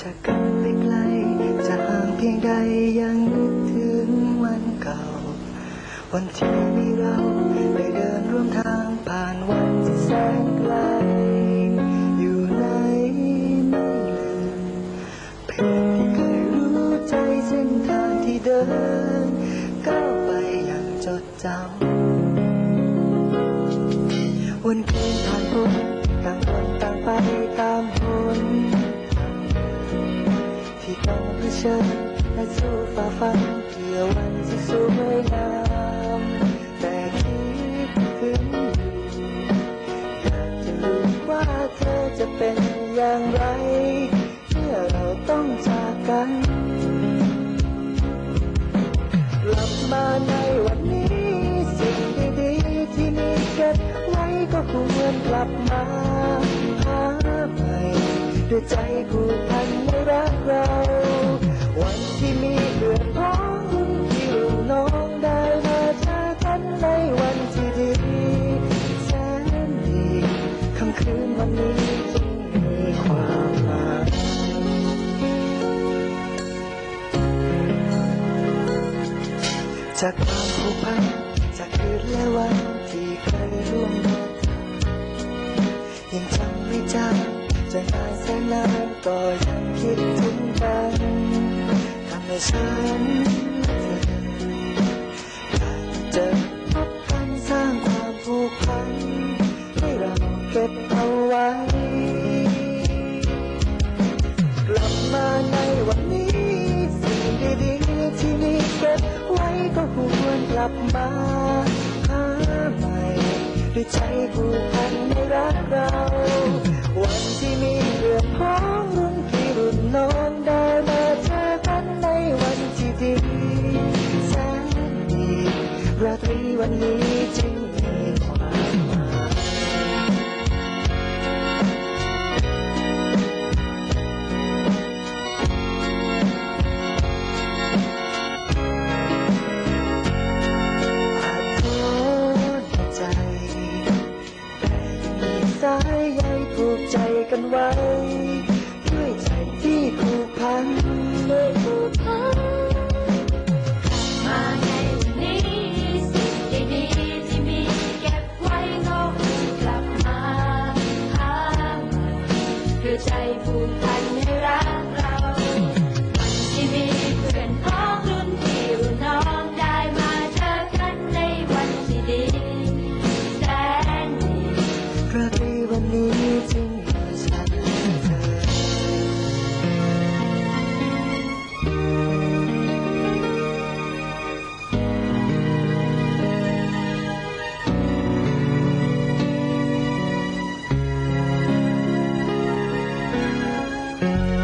จากกันไปไกล จะห่างเพียงใดยังนึกถึงวันเก่า วันที่มีเราได้เดินร่วมทางผ่านวันที่แสนไกล อยู่ไหนไม่ลืมเพื่อนที่เคยรู้ใจเส้นทางที่เดินก้าวไปอย่างจดจำวันคืนผ่านพ้ ต้องเผชิญและสู้ฝ่าฟันเพื่อวันที่สวยงามแต่คิดถึงอยู่อยากจะรู้ว่าเธอจะเป็นอย่างไรเมื่อเราต้องจากกันกลับมาในวันนี้สิ่งดีๆที่มีเก็บไว้ก็ควรกลับมาหาใหม่ด้วยใจผูกพันในรักเรา จากความผูกพันจากคืนและวันที่เคยร่วมเดินยังจำไม่จางจะนานแสนนานก็ยังคิดถึงกันทำให้ฉันและเธอ ลับมาหาใหม่ด้วยใจผูกพันในรักเรา วันที่มีเรื่องพ้องรุ่นพี่รุ่นน้องได้มาเจอกันในวันที่ดีแสนดีราตรีวันนี้จึงายใยผูกใจกันไว้ ด้วยใจที่ผูกพัน เ